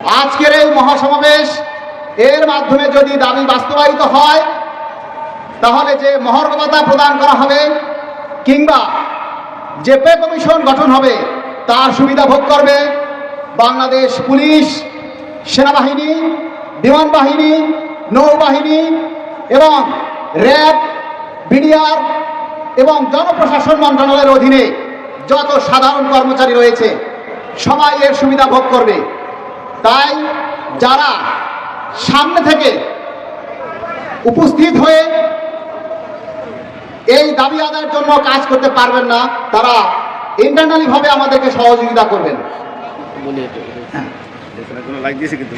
আজকের এই মহাসমাবেশ, এর মাধ্যমে যদি দাবি বাস্তবায়িত হয়, তাহলে যে মহর্গবতা প্রদান করা হবে, কিংবা যে পে কমিশন গঠন হবে, তার সুবিধা ভোগ করবে বাংলাদেশ পুলিশ, সেনাবাহিনী, বিমান বাহিনী, নৌবাহিনী এবং র্যাব, বিডিআর এবং জনপ্রশাসন মন্ত্রণালয়ের অধীনে যত সাধারণ কর্মচারী রয়েছে, সবাই এর সুবিধা ভোগ করবে। তাই যারা সামনে থেকে উপস্থিত হয়ে এই দাবি আদায়ের জন্য কাজ করতে পারবেন না, তারা ইন্টারনালি ভাবে আমাদেরকে সহযোগিতা করবেন।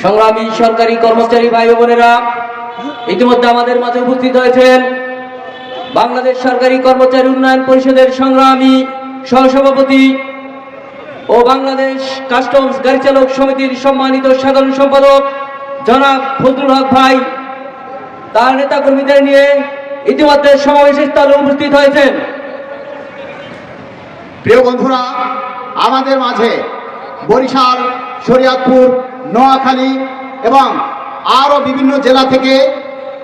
সংগ্রামী সরকারি কর্মচারী ভাই বোনেরা, ইতিমধ্যে আমাদের মাঝে উপস্থিত হয়েছেন বাংলাদেশ সরকারি কর্মচারী উন্নয়ন পরিষদের সংগ্রামী সহসভাপতি ও বাংলাদেশ কাস্টমস গাড়ি চালক সমিতির সম্মানিত সাধারণ সম্পাদক জনাব ফজলুল হক ভাই। তার নেতাকর্মীদের নিয়ে ইতিমধ্যে সমাবেশের স্থলে উপস্থিত হয়েছেন। প্রিয় বন্ধুরা, আমাদের মাঝে বরিশাল, শরিয়াতপুর, নোয়াখালী এবং আরও বিভিন্ন জেলা থেকে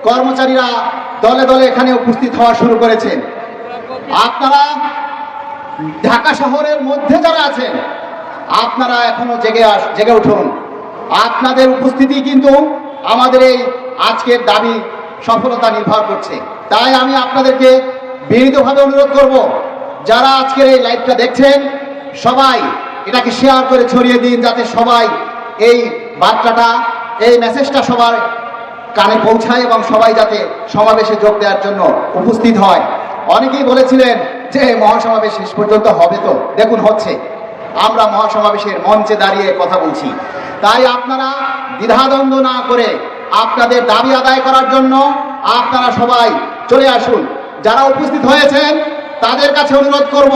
কর্মচারীরা দলে দলে এখানে উপস্থিত হওয়া শুরু করেছেন। আপনারা ঢাকা শহরের মধ্যে যারা আছেন, আপনারা এখনও জেগে আস, জেগে উঠুন। আপনাদের উপস্থিতি কিন্তু আমাদের এই আজকের দাবি সফলতা নির্ভর করছে। তাই আমি আপনাদেরকে বিনীতভাবে অনুরোধ করব, যারা আজকের এই লাইভটা দেখছেন, সবাই এটাকে শেয়ার করে ছড়িয়ে দিন, যাতে সবাই এই বার্তাটা, এই মেসেজটা সবার কানে পৌঁছায় এবং সবাই যাতে সমাবেশে যোগ দেওয়ার জন্য উপস্থিত হয়। অনেকেই বলেছিলেন যে মহাসমাবেশ শেষ পর্যন্ত হবে তো? দেখুন, হচ্ছে। আমরা মহাসমাবেশের মঞ্চে দাঁড়িয়ে কথা বলছি। তাই আপনারা দ্বিধাদ্বন্দ্ব না করে আপনাদের দাবি আদায় করার জন্য আপনারা সবাই চলে আসুন। যারা উপস্থিত হয়েছেন, তাদের কাছে অনুরোধ করব,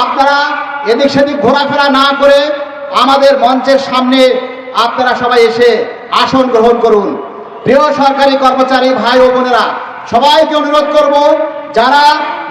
আপনারা এদিক সেদিক ঘোরাফেরা না করে আমাদের মঞ্চের সামনে আপনারা সবাই এসে আসন গ্রহণ করুন। প্রিয় সরকারি কর্মচারী ভাই ও বোনেরা, সবাইকে অনুরোধ করব, যারা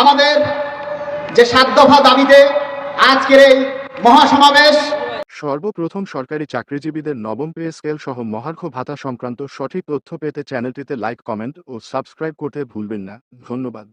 আমাদের যে সাত দফা দাবিতে আজকের এই মহাসমাবেশ, সর্বপ্রথম সরকারি চাকরিজীবীদের নবম পে স্কেল সহ মহার্ঘ ভাতা সংক্রান্ত সঠিক তথ্য পেতে চ্যানেলটিতে লাইক, কমেন্ট ও সাবস্ক্রাইব করতে ভুলবেন না। ধন্যবাদ।